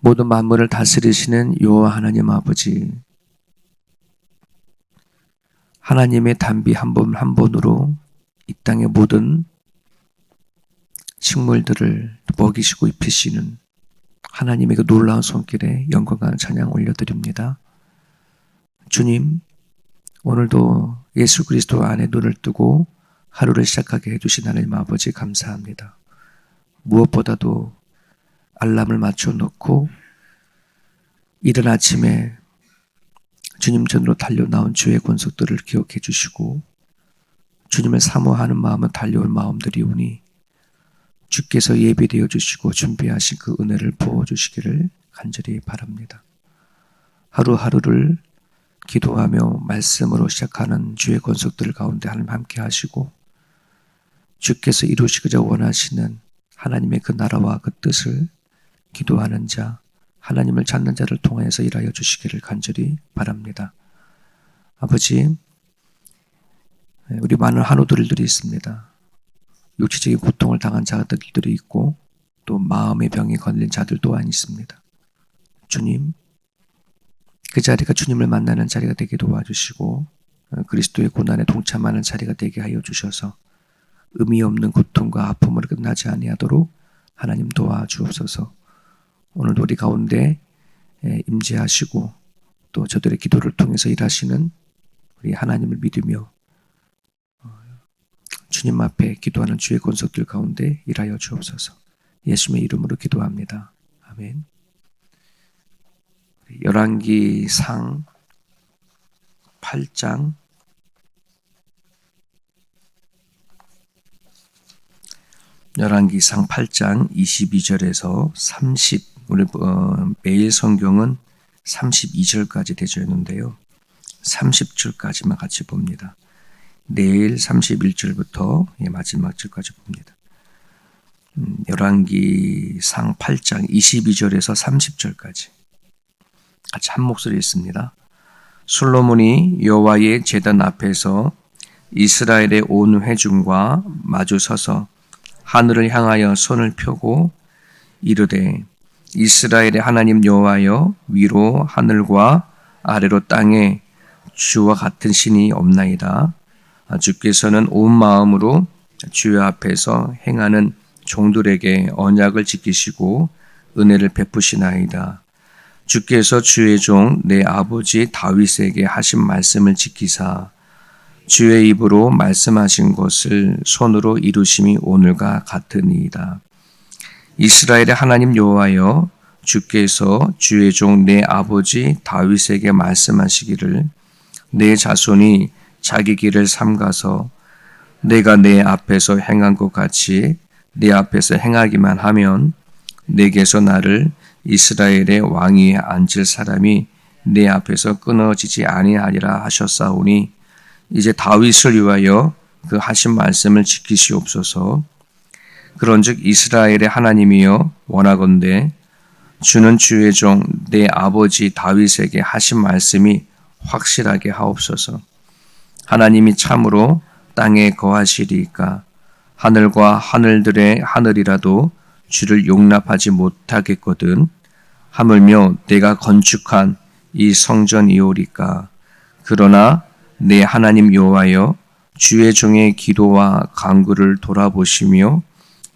모든 만물을 다스리시는 여호와 하나님 아버지 하나님의 단비 한 번 한 번으로 이 땅의 모든 식물들을 먹이시고 입히시는 하나님의 그 놀라운 손길에 영광과 찬양 올려드립니다. 주님, 오늘도 예수 그리스도 안에 눈을 뜨고 하루를 시작하게 해주신 하나님 아버지 감사합니다. 무엇보다도 알람을 맞춰 놓고 이른 아침에 주님 전으로 달려 나온 주의 권속들을 기억해 주시고 주님을 사모하는 마음은 달려올 마음들이 오니 주께서 예비되어 주시고 준비하신 그 은혜를 부어 주시기를 간절히 바랍니다. 하루하루를 기도하며 말씀으로 시작하는 주의 권속들 가운데 하나님 함께 하시고 주께서 이루시고자 원하시는 하나님의 그 나라와 그 뜻을 기도하는 자, 하나님을 찾는 자를 통하여서 일하여 주시기를 간절히 바랍니다. 아버지, 우리 많은 한우들들이 있습니다. 육체적인 고통을 당한 자들도 있고 또 마음의 병이 걸린 자들 또한 있습니다. 주님, 그 자리가 주님을 만나는 자리가 되게 도와주시고 그리스도의 고난에 동참하는 자리가 되게 하여 주셔서 의미 없는 고통과 아픔으로 끝나지 아니하도록 하나님 도와주옵소서. 오늘도 우리 가운데 임재하시고 또 저들의 기도를 통해서 일하시는 우리 하나님을 믿으며 주님 앞에 기도하는 주의 권속들 가운데 일하여 주옵소서. 예수님의 이름으로 기도합니다. 아멘. 열왕기 상 8장 열왕기상 8장 22절에서 30 오늘 어, 매일 성경은 32절까지 되어 있는데요. 30절까지만 같이 봅니다. 내일 31절부터 마지막 절까지 봅니다. 음, 열왕기상 8장 22절에서 30절까지 같이 한 목소리 있습니다. 솔로몬이 여호와의 제단 앞에서 이스라엘의 온 회중과 마주 서서 하늘을 향하여 손을 펴고 이르되 이스라엘의 하나님 여호와여 위로 하늘과 아래로 땅에 주와 같은 신이 없나이다. 주께서는 온 마음으로 주의 앞에서 행하는 종들에게 언약을 지키시고 은혜를 베푸시나이다. 주께서 주의 종 내 아버지 다윗에게 하신 말씀을 지키사 주의 입으로 말씀하신 것을 손으로 이루심이 오늘과 같으니이다. 이스라엘의 하나님 여호와여 주께서 주의 종 내 아버지 다윗에게 말씀하시기를 내 자손이 자기 길을 삼가서 내가 내 앞에서 행한 것 같이 내 앞에서 행하기만 하면 내게서 나를 이스라엘의 왕위에 앉을 사람이 내 앞에서 끊어지지 아니하리라 하셨사오니 이제 다윗을 위하여 그 하신 말씀을 지키시옵소서. 그런즉 이스라엘의 하나님이여 원하건대 주는 주의 종 내 아버지 다윗에게 하신 말씀이 확실하게 하옵소서. 하나님이 참으로 땅에 거하시리까 하늘과 하늘들의 하늘이라도 주를 용납하지 못하겠거든 하물며 내가 건축한 이 성전이오리까 그러나 내 하나님 여호와여 주의 종의 기도와 간구를 돌아보시며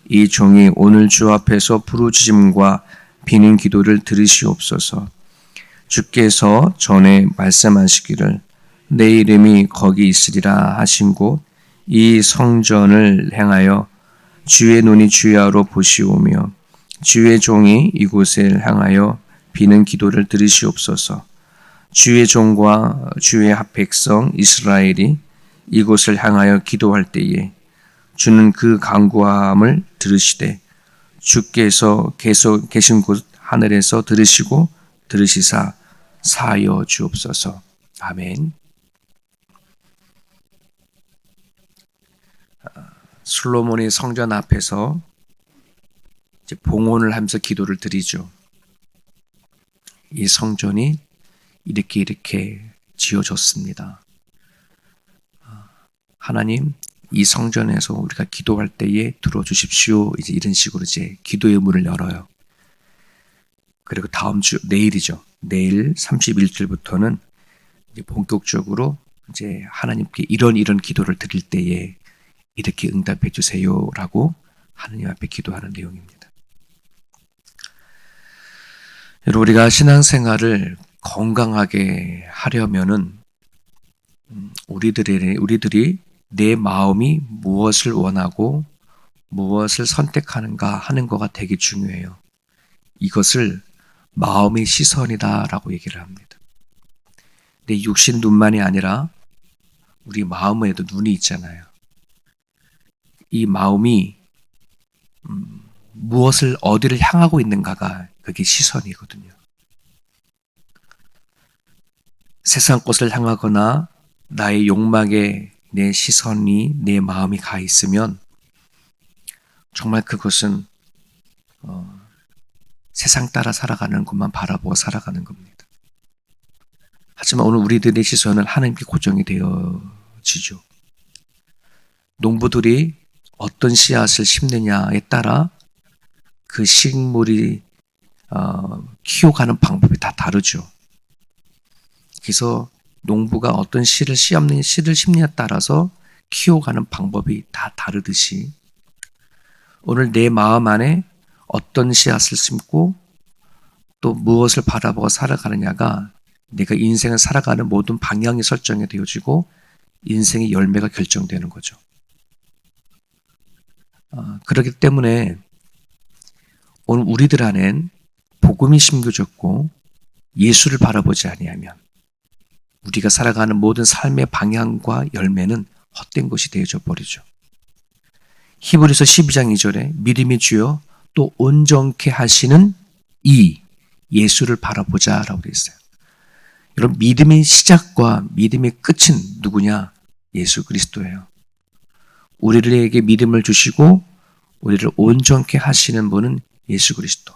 이 종이 오늘 주 앞에서 부르짖음과 비는 기도를 들으시옵소서. 주께서 전에 말씀하시기를 내 이름이 거기 있으리라 하신 곳 이 성전을 행하여 주의 눈이 주야로 보시오며 주의 종이 이곳을 향하여 비는 기도를 들으시옵소서. 주의 종과 주의 백성 이스라엘이 이곳을 향하여 기도할 때에 주는 그 강구함을 들으시되 주께서 계속 계신 곳 하늘에서 들으시고 들으시사 사여 주옵소서. 아멘. 솔로몬이 성전 앞에서 봉헌을 하면서 기도를 드리죠. 이 성전이 이렇게 이렇게 지어졌습니다. 하나님, 이 성전에서 우리가 기도할 때에 들어주십시오. 이제 이런 식으로 이제 기도의 문을 열어요. 그리고 다음 주 내일이죠. 내일 31일부터는 이제 본격적으로 이제 하나님께 이런 이런 기도를 드릴 때에 이렇게 응답해 주세요라고 하나님 앞에 기도하는 내용입니다. 여러분 우리가 신앙생활을 건강하게 하려면은 음, 우리들이 우리들이 내 마음이 무엇을 원하고 무엇을 선택하는가 하는 거가 되게 중요해요. 이것을 마음의 시선이다라고 얘기를 합니다. 내 육신 눈만이 아니라 우리 마음에도 눈이 있잖아요. 이 마음이 음, 무엇을 어디를 향하고 있는가가 그게 시선이거든요. 세상 것을 향하거나 나의 욕망에 내 시선이 내 마음이 가 있으면 정말 그것은 어, 세상 따라 살아가는 것만 바라보고 살아가는 겁니다. 하지만 오늘 우리들의 시선은 하나님께 고정이 되어지죠. 농부들이 어떤 씨앗을 심느냐에 따라 그 식물이 어, 키워가는 방법이 다 다르죠. 그래서 농부가 어떤 씨를 씨앗는 씨를 심느냐에 따라서 키워가는 방법이 다 다르듯이 오늘 내 마음 안에 어떤 씨앗을 심고 또 무엇을 바라보고 살아가느냐가 내가 인생을 살아가는 모든 방향이 설정이 되어지고 인생의 열매가 결정되는 거죠. 어, 그렇기 때문에 오늘 우리들 안엔 복음이 심겨졌고 예수를 바라보지 아니하면 우리가 살아가는 모든 삶의 방향과 열매는 헛된 것이 되어져 버리죠. 히브리서 12장 2절에 믿음이 주여 또 온전케 하시는 이 예수를 바라보자 라고 되어 있어요. 여러분 믿음의 시작과 믿음의 끝은 누구냐? 예수 그리스도예요. 우리들에게 믿음을 주시고 우리를 온전케 하시는 분은 예수 그리스도.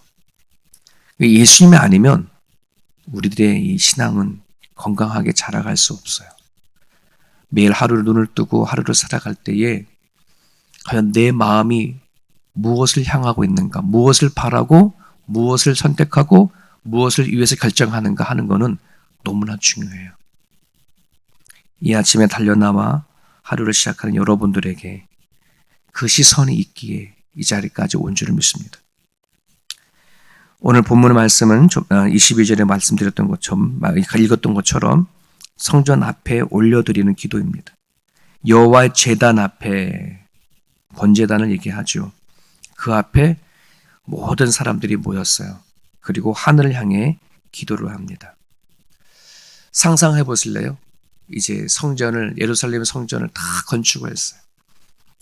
예수님이 아니면 우리들의 이 신앙은 건강하게 자라갈 수 없어요. 매일 하루를 눈을 뜨고 하루를 살아갈 때에 과연 내 마음이 무엇을 향하고 있는가, 무엇을 바라고, 무엇을 선택하고, 무엇을 위해서 결정하는가 하는 것은 너무나 중요해요. 이 아침에 달려나와 하루를 시작하는 여러분들에게 그 시선이 있기에 이 자리까지 온 줄을 믿습니다. 오늘 본문의 말씀은 22절에 어, 말씀드렸던 것처럼 읽었던 것처럼 성전 앞에 올려드리는 기도입니다. 여호와의 제단 앞에 번제단을 얘기하죠. 그 앞에 모든 사람들이 모였어요. 그리고 하늘을 향해 기도를 합니다. 상상해 보실래요? 이제 성전을 예루살렘 성전을 다 건축을 했어요.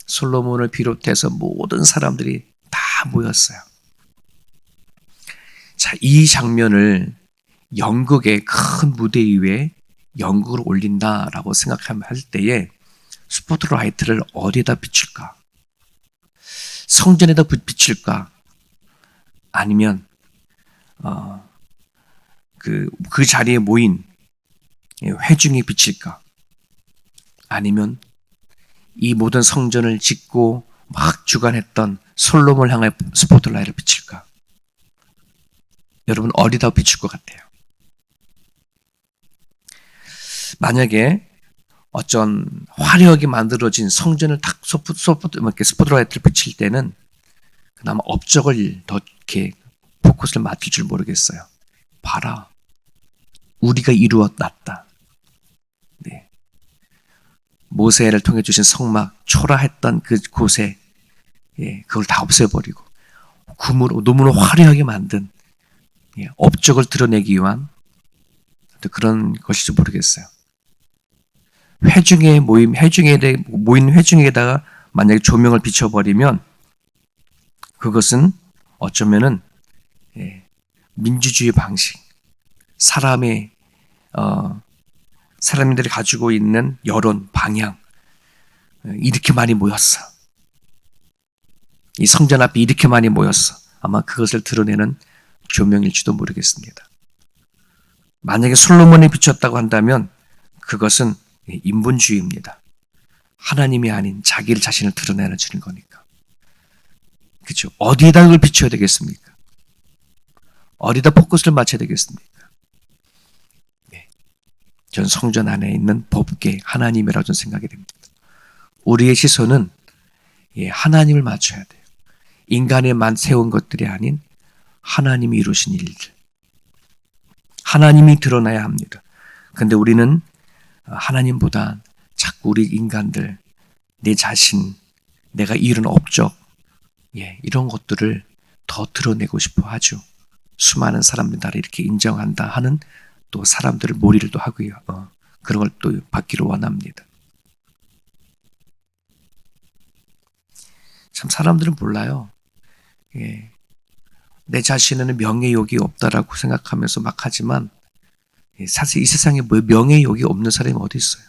솔로몬을 비롯해서 모든 사람들이 다 모였어요. 자, 이 장면을 연극의 큰 무대 위에 연극을 올린다라고 생각할 때에 스포트라이트를 어디에다 비출까? 성전에다 비출까? 아니면 어, 그, 그 자리에 모인 회중에 비칠까? 아니면 이 모든 성전을 짓고 막 주관했던 솔로몬을 향해 스포트라이트를 비칠까? 여러분 어디다 비출 것 같아요? 만약에 어쩐 화려하게 만들어진 성전을 탁 소프, 소프, 이렇게 스포트라이트를 비칠 때는 그나마 업적을 더 이렇게 포커스를 맞출 줄 모르겠어요. 봐라. 우리가 이루었다. 네. 모세를 통해 주신 성막, 초라했던 그 곳에, 예, 그걸 다 없애버리고, 구으로 너무나 화려하게 만든, 예, 업적을 드러내기 위한 그런 것일지 모르겠어요. 회중에 모임, 회중에 모인 회중에다가 만약에 조명을 비춰버리면 그것은 어쩌면은 예, 민주주의 방식, 사람의 어, 사람들이 가지고 있는 여론, 방향 이렇게 많이 모였어. 이 성전 앞에 이렇게 많이 모였어. 아마 그것을 드러내는 조명일지도 모르겠습니다. 만약에 솔로몬이 비쳤다고 한다면 그것은 인본주의입니다. 하나님이 아닌 자기를 자신을 드러내는 주는 거니까. 그렇죠. 어디에다 그걸 비춰야 되겠습니까? 어디다 포커스를 맞춰야 되겠습니까? 네. 전 성전 안에 있는 법계 하나님이라고 저는 생각이 됩니다. 우리의 시선은 예, 하나님을 맞춰야 돼요. 인간에만 세운 것들이 아닌 하나님이 이루신 일들. 하나님이 드러나야 합니다. 근데 우리는 하나님보다 자꾸 우리 인간들, 내 자신, 내가 이룬 업적, 예, 이런 것들을 더 드러내고 싶어 하죠. 수많은 사람들 나를 이렇게 인정한다 하는 또 사람들을 몰이를 또 하고요. 어, 그런 걸 또 받기를 원합니다. 참 사람들은 몰라요. 예. 내 자신에는 명예욕이 없다라고 생각하면서 막 하지만 예, 사실 이 세상에 뭐 명예욕이 없는 사람이 어디 있어요?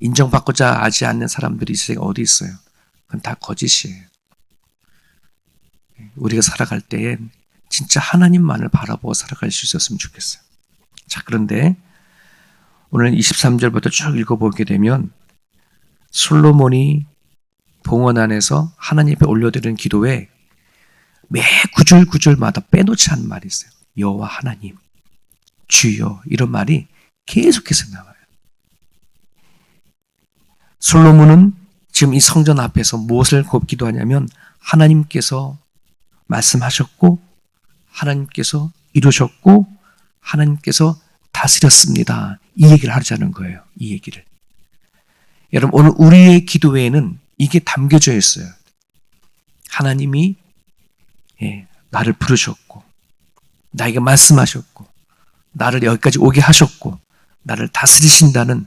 인정받고자 하지 않는 사람들이 이 세상에 어디 있어요? 그건 다 거짓이에요. 예, 우리가 살아갈 때엔 진짜 하나님만을 바라보고 살아갈 수 있었으면 좋겠어요. 자, 그런데 오늘 23절부터 쭉 읽어보게 되면 솔로몬이 봉헌 안에서 하나님 앞에 올려드리는 기도에 매 구절 구절마다 빼놓지 않은 말이 있어요. 여호와 하나님, 주여 이런 말이 계속해서 나와요. 솔로몬은 지금 이 성전 앞에서 무엇을 곱기도 하냐면 하나님께서 말씀하셨고 하나님께서 이루셨고 하나님께서 다스렸습니다. 이 얘기를 하자는 거예요. 이 얘기를. 여러분 오늘 우리의 기도에는 이게 담겨져 있어요. 하나님이 예, 나를 부르셨고 나에게 말씀하셨고 나를 여기까지 오게 하셨고 나를 다스리신다는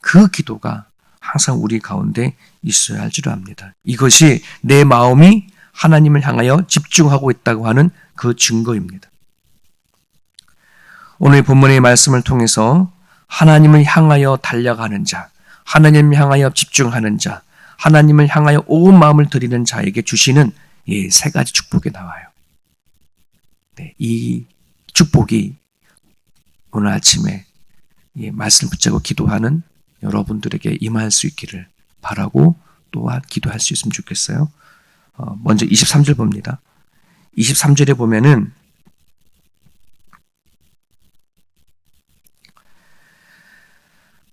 그 기도가 항상 우리 가운데 있어야 할 줄 압니다. 이것이 내 마음이 하나님을 향하여 집중하고 있다고 하는 그 증거입니다. 오늘 본문의 말씀을 통해서 하나님을 향하여 달려가는 자, 하나님을 향하여 집중하는 자, 하나님을 향하여 온 마음을 드리는 자에게 주시는 예, 세 가지 축복이 나와요. 네, 이 축복이 오늘 아침에 예, 말씀 붙잡고 기도하는 여러분들에게 임할 수 있기를 바라고 또한 기도할 수 있으면 좋겠어요. 어, 먼저 23절 봅니다. 23절에 보면은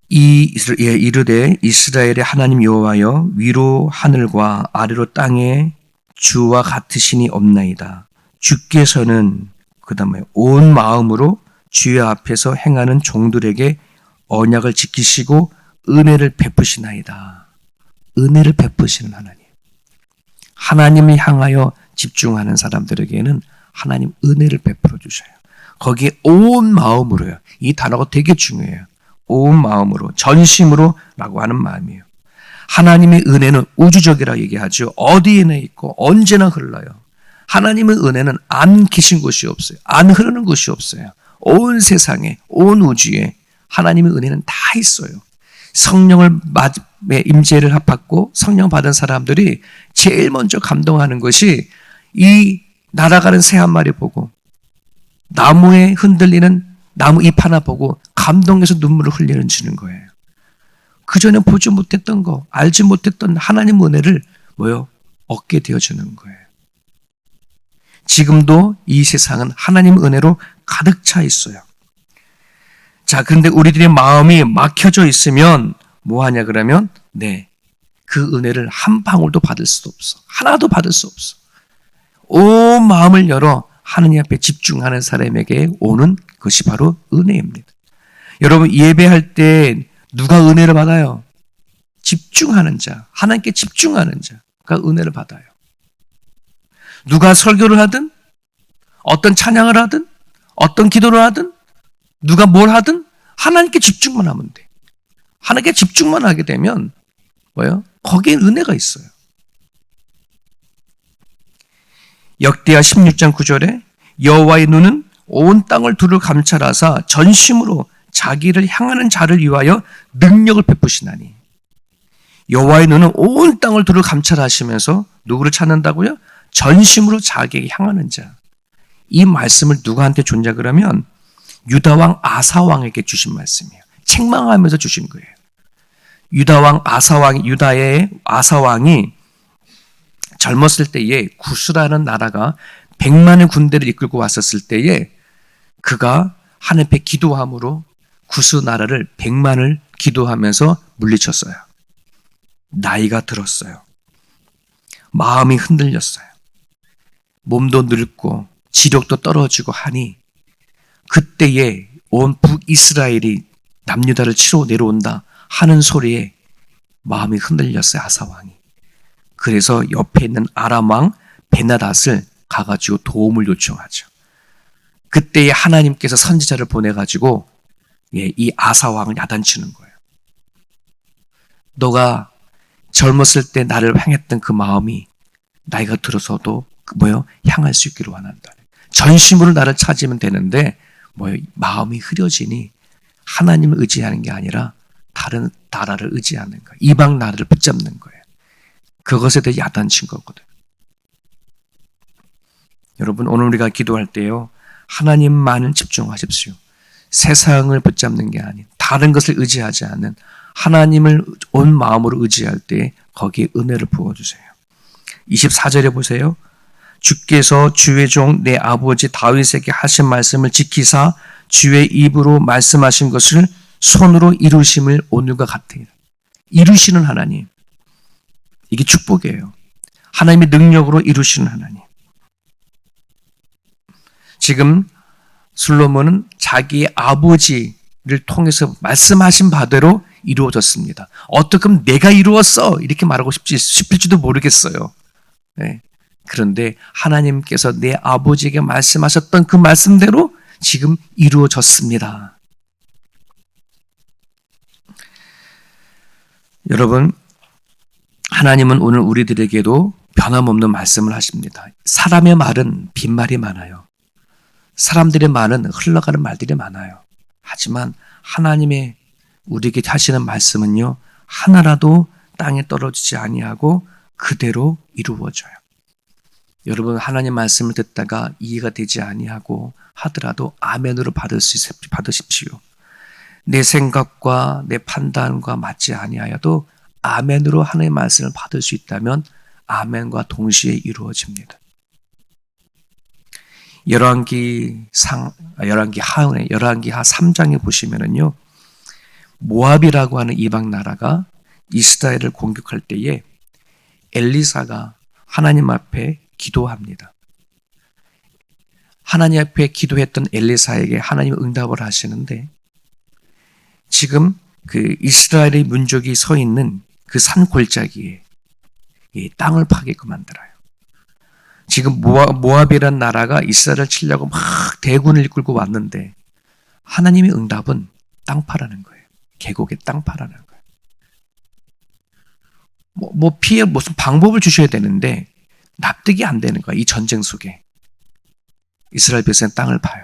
이 예, 이르되 이스라엘의 하나님 여호와여 위로 하늘과 아래로 땅에 주와 같으시니 없나이다. 주께서는 그 다음에 온 마음으로 주의 앞에서 행하는 종들에게 언약을 지키시고 은혜를 베푸시나이다. 은혜를 베푸시는 하나님. 하나님을 향하여 집중하는 사람들에게는 하나님 은혜를 베풀어 주셔요. 거기에 온 마음으로요. 이 단어가 되게 중요해요. 온 마음으로, 전심으로 라고 하는 마음이에요. 하나님의 은혜는 우주적이라 얘기하죠. 어디에나 있고 언제나 흘러요. 하나님의 은혜는 안 계신 곳이 없어요. 안 흐르는 곳이 없어요. 온 세상에, 온 우주에 하나님의 은혜는 다 있어요. 성령을 임재를 받고 성령 받은 사람들이 제일 먼저 감동하는 것이 이 날아가는 새 한 마리 보고 나무에 흔들리는 나무 잎 하나 보고 감동해서 눈물을 흘리는 주는 거예요. 그 전에 보지 못했던 거, 알지 못했던 하나님 은혜를 뭐요? 얻게 되어주는 거예요. 지금도 이 세상은 하나님 은혜로 가득 차 있어요. 자, 그런데 우리들의 마음이 막혀져 있으면 뭐 하냐 그러면 네. 그 은혜를 한 방울도 받을 수도 없어. 하나도 받을 수 없어. 온 마음을 열어 하느님 앞에 집중하는 사람에게 오는 것이 바로 은혜입니다. 여러분 예배할 때 누가 은혜를 받아요? 집중하는 자, 하나님께 집중하는 자가 은혜를 받아요. 누가 설교를 하든 어떤 찬양을 하든 어떤 기도를 하든 누가 뭘 하든 하나님께 집중만 하면 돼. 하나님께 집중만 하게 되면 뭐예요? 거기에 은혜가 있어요. 역대하 16장 9절에 여호와의 눈은 온 땅을 두루 감찰하사 전심으로 자기를 향하는 자를 위하여 능력을 베푸시나니 여호와의 눈은 온 땅을 두루 감찰하시면서 누구를 찾는다고요? 전심으로 자기에게 향하는 자. 이 말씀을 누구한테 줬냐 그러면 유다 왕 아사 왕에게 주신 말씀이에요. 책망하면서 주신 거예요. 유다 왕 아사 왕 유다의 아사 왕이 젊었을 때에 구스라는 나라가 백만의 군대를 이끌고 왔었을 때에 그가 하나님 앞에 기도함으로 구스 나라를 백만을 기도하면서 물리쳤어요. 나이가 들었어요. 마음이 흔들렸어요. 몸도 늙고 지력도 떨어지고 하니 그때에 온 북이스라엘이 남유다를 치러 내려온다 하는 소리에 마음이 흔들렸어요. 아사 왕이. 그래서 옆에 있는 아람 왕 베나닷을 가가지고 도움을 요청하죠. 그때에 하나님께서 선지자를 보내가지고 예, 이 아사 왕을 야단치는 거예요. 너가 젊었을 때 나를 향했던 그 마음이 나이가 들어서도 그 뭐요 향할 수 있기를 원한다. 전심으로 나를 찾으면 되는데 뭐요 마음이 흐려지니 하나님을 의지하는 게 아니라 다른 나라를 의지하는 거예요. 이방 나라를 붙잡는 거예요. 그것에 대해 야단친 거거든. 여러분 오늘 우리가 기도할 때요 하나님만을 집중하십시오. 세상을 붙잡는 게 아닌 다른 것을 의지하지 않는 하나님을 온 마음으로 의지할 때 거기에 은혜를 부어주세요. 24절에 보세요. 주께서 주의 종 내 아버지 다윗에게 하신 말씀을 지키사 주의 입으로 말씀하신 것을 손으로 이루심을 오늘과 같으니 이루시는 하나님. 이게 축복이에요. 하나님의 능력으로 이루시는 하나님. 지금 솔로몬은 자기 아버지를 통해서 말씀하신 바대로 이루어졌습니다. 어떻게 하면 내가 이루었어 이렇게 말하고 싶지 싶을지도 모르겠어요. 네. 그런데 하나님께서 내 아버지에게 말씀하셨던 그 말씀대로 지금 이루어졌습니다. 여러분, 하나님은 오늘 우리들에게도 변함없는 말씀을 하십니다. 사람의 말은 빈말이 많아요. 사람들의 말은 흘러가는 말들이 많아요. 하지만 하나님의 우리에게 하시는 말씀은요, 하나라도 땅에 떨어지지 아니하고 그대로 이루어져요. 여러분 하나님 말씀을 듣다가 이해가 되지 아니하고 하더라도 아멘으로 받을 수 받으십시오. 내 생각과 내 판단과 맞지 아니하여도 아멘으로 하나님의 말씀을 받을 수 있다면 아멘과 동시에 이루어집니다. 열왕기 상 열왕기 하은에 열왕기 하 3장에 보시면은요. 모압이라고 하는 이방 나라가 이스라엘을 공격할 때에 엘리사가 하나님 앞에 기도합니다. 하나님 앞에 기도했던 엘리사에게 하나님 응답을 하시는데 지금 그 이스라엘의 민족이 서 있는 그 산 골짜기에 이 땅을 파게끔 만들어요. 지금 모압, 이란 나라가 이스라엘을 치려고 막 대군을 이끌고 왔는데 하나님의 응답은 땅 파라는 거예요. 계곡에 땅 파라는 거예요. 뭐, 뭐 피해 무슨 방법을 주셔야 되는데 납득이 안 되는 거야. 이 전쟁 속에. 이스라엘 백성은 땅을 파요.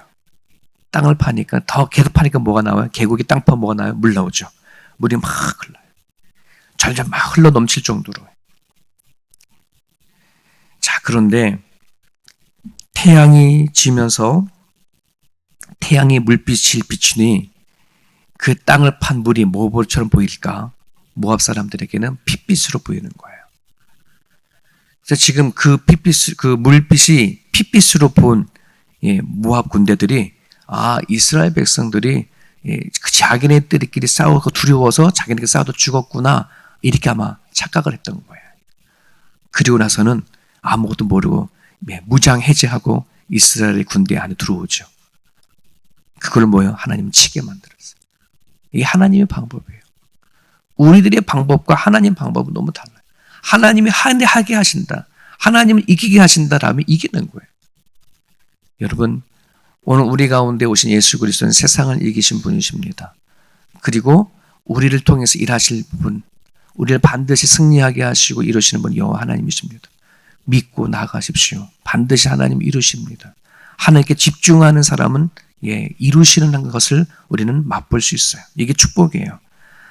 땅을 파니까 더 계속 파니까 뭐가 나와요? 계곡이 땅 파 뭐가 나와요? 물 나오죠. 물이 막 흘러요. 잘잘 막 흘러 넘칠 정도로. 자, 그런데 태양이 지면서 태양의 물빛을 비추니 그 땅을 판 물이 뭐처럼 보일까? 모압 사람들에게는 핏빛으로 보이는 거예요. 그래서 지금 그 핏빛, 그 물빛이 핏빛으로 본 예, 모압 군대들이 아 이스라엘 백성들이 예, 그 자기네들끼리 싸우고 두려워서 자기네들 싸워도 죽었구나 이렇게 아마 착각을 했던 거예요. 그리고 나서는 아무것도 모르고 예, 무장 해제하고 이스라엘 군대 안에 들어오죠. 그걸 뭐요? 하나님 치게 만들었어요. 이게 하나님의 방법이에요. 우리들의 방법과 하나님 방법은 너무 달라요. 하나님이 하게 하신다. 하나님을 이기게 하신다라면 이기는 거예요. 여러분, 오늘 우리 가운데 오신 예수 그리스도는 세상을 이기신 분이십니다. 그리고 우리를 통해서 일하실 분, 우리를 반드시 승리하게 하시고 이루시는 분 여호와 하나님이십니다. 믿고 나가십시오. 반드시 하나님 이루십니다. 하나님께 집중하는 사람은 예, 이루시는 것을 우리는 맛볼 수 있어요. 이게 축복이에요.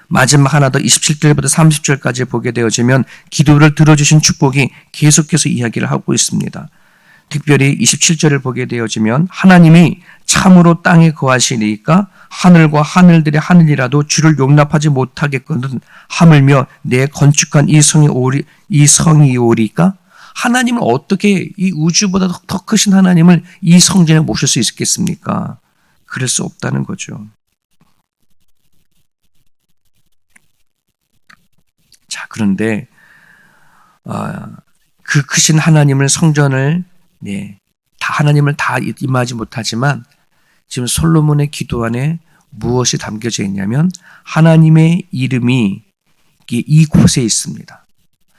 마지막 하나 더 27절부터 30절까지 보게 되어지면 기도를 들어주신 축복이 계속해서 이야기를 하고 있습니다. 특별히 27절을 보게 되어지면 하나님이 참으로 땅에 거하시니까 하늘과 하늘들의 하늘이라도 주를 용납하지 못하겠거든 하물며 내 건축한 이 성이 오리 이 성이 오리까 하나님을 어떻게 이 우주보다 더- 더 크신 하나님을 이 성전에 모실 수 있겠습니까? 그럴 수 없다는 거죠. 자, 그런데 아, 그 크신 하나님을 성전을 네, 다 하나님을 다 임하지 못하지만 지금 솔로몬의 기도 안에 무엇이 담겨져 있냐면 하나님의 이름이 이- 이곳에 있습니다.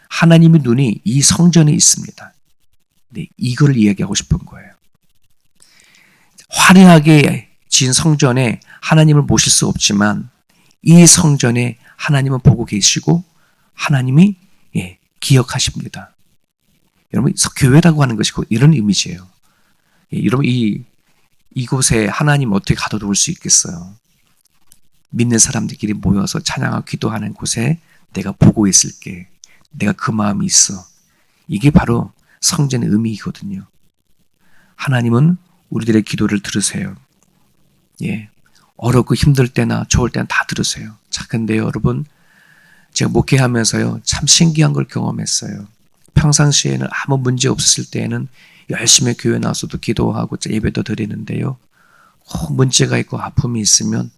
하나님의 눈이 이 성전에 있습니다. 네, 이걸 이야기하고 싶은 거예요. 화려하게 지은 성전에 하나님을 모실 수 없지만 이 성전에 하나님은 보고 계시고 하나님이 예, 기억하십니다. 여러분 서- 교회라고 하는 것이 곧 이런 이미지예요. 예, 여러분 이 이곳에 하나님 어떻게 가둬둘 수 있겠어요? 믿는 사람들끼리 모여서 찬양하고 기도하는 곳에 내가 보고 있을게. 내가 그 마음이 있어. 이게 바로 성전의 의미이거든요. 하나님은 우리들의 기도를 들으세요. 예. 어렵고 힘들 때나 좋을 때나 다 들으세요. 자, 근데 여러분, 제가 목회하면서요, 참 신기한 걸 경험했어요. 평상시에는 아무 문제 없었을 때에는 열심히 교회 나와서도 기도하고 예배도 드리는데요. 꼭 문제가 있고 아픔이 있으면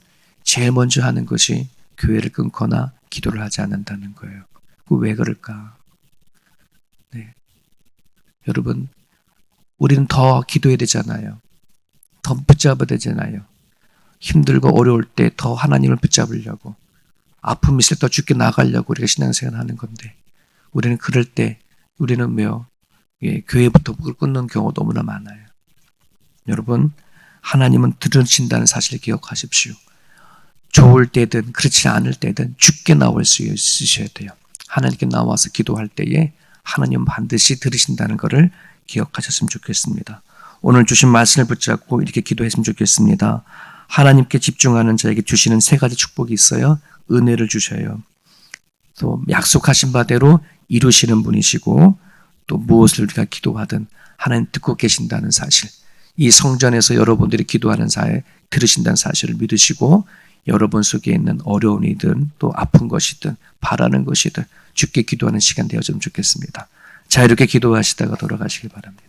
제일 먼저 하는 것이 교회를 끊거나 기도를 하지 않는다는 거예요. 그 왜 그럴까? 네. 여러분, 우리는 더 기도해야 되잖아요. 더 붙잡아야 되잖아요. 힘들고 어려울 때 더 하나님을 붙잡으려고. 아픔이 있을 때더 죽게 나가려고 우리가 신앙생활 하는 건데, 우리는 그럴 때, 우리는 뭐요? 예, 교회부터 끊는 경우 너무나 많아요. 여러분, 하나님은 들으신다는 사실을 기억하십시오. 좋을 때든 그렇지 않을 때든 죽게 나올 수 있으셔야 돼요. 하나님께 나와서 기도할 때에 하나님 반드시 들으신다는 것을 기억하셨으면 좋겠습니다. 오늘 주신 말씀을 붙잡고 이렇게 기도했으면 좋겠습니다. 하나님께 집중하는 자에게 주시는 세 가지 축복이 있어요. 은혜를 주셔요. 또 약속하신 바대로 이루시는 분이시고 또 무엇을 우리가 기도하든 하나님 듣고 계신다는 사실. 이 성전에서 여러분들이 기도하는 사에 들으신다는 사실을 믿으시고 여러분 속에 있는 어려운 이든 또 아픈 것이든 바라는 것이든 주께 기도하는 시간 되어주면 좋겠습니다. 자 이렇게 기도하시다가 돌아가시길 바랍니다.